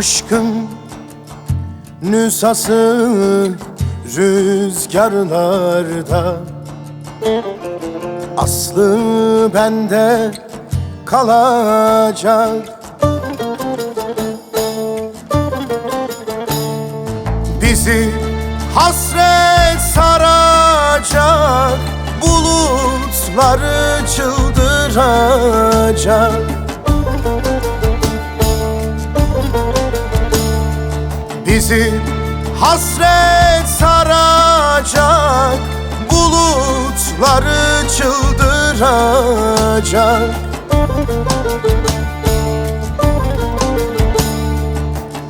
Aşkın nüsası rüzgarlarda. Aslı bende kalacak. Bizi hasret saracak Bulutları çıldıracak Bizi hasret saracak Bulutları çıldıracak.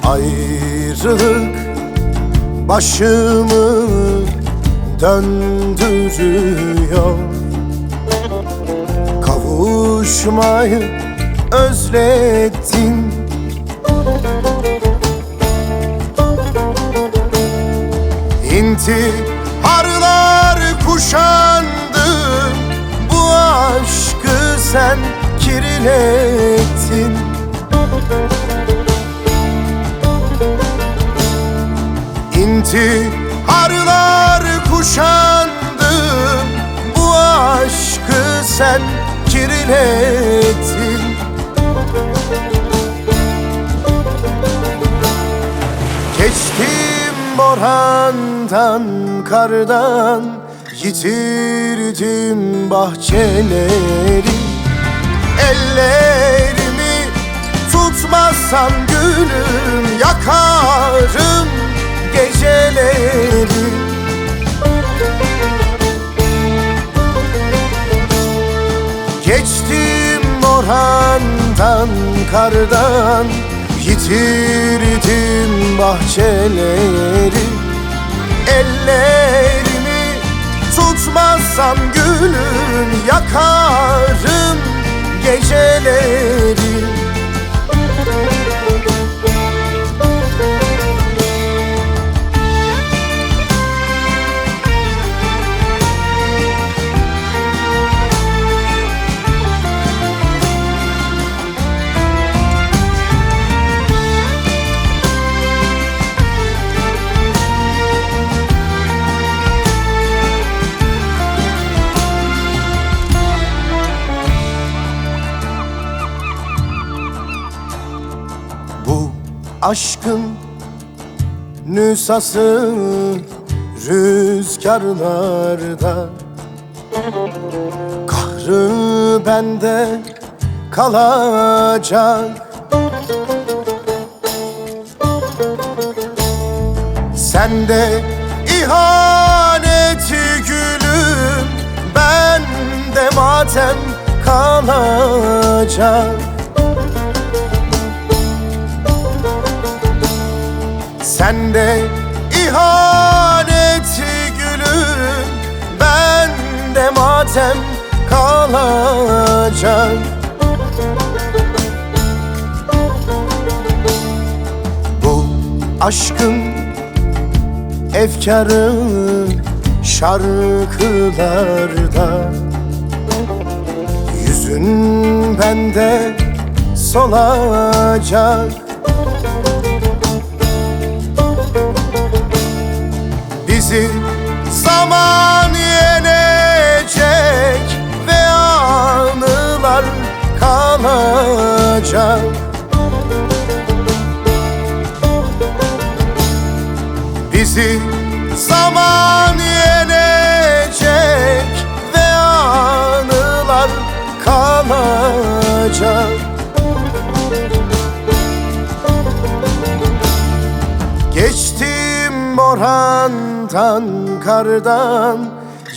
Ayrılık başımı döndürüyor. Kavuşmayı özledim İntiharlar kuşandı. Bu aşkı sen kirlettin. İntiharlar kuşandı. Bu aşkı sen kirlettin. Geçtim borandan, kardan Yitirdim bahçeleri. Ellerimi tutmazsan gülüm Yakarım geceleri. Geçtim orhandan kardan Yitirdim bahçeleri. Ellerimi tutmazsam gülüm Yakarım geceleri aşkın nüsası rüzgarlarda. Kahrı bende kalacak. Sende ihaneti gülüm Bende matem kalacak Sende ihaneti gülüm Bende matem kalacak Bu aşkın efkarı şarkılarda. Yüzün bende solacak Bizi zaman yenecek ve anılar kalacak. Bizi zaman yenecek ve anılar kalacak Geçtim orhandan kardan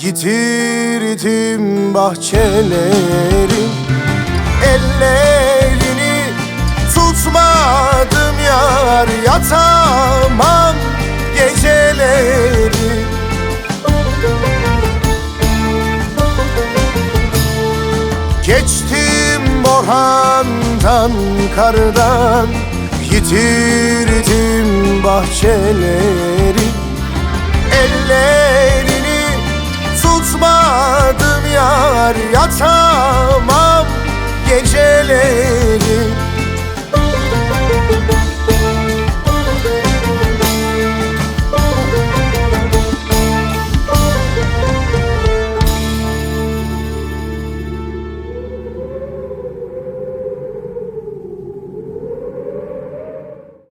Yitirdim bahçeleri. Ellerini tutmadım yar Yatamam geceleri. Geçtim orhandan kardan Yitirdim bahçeleri. Ellerini tutmadım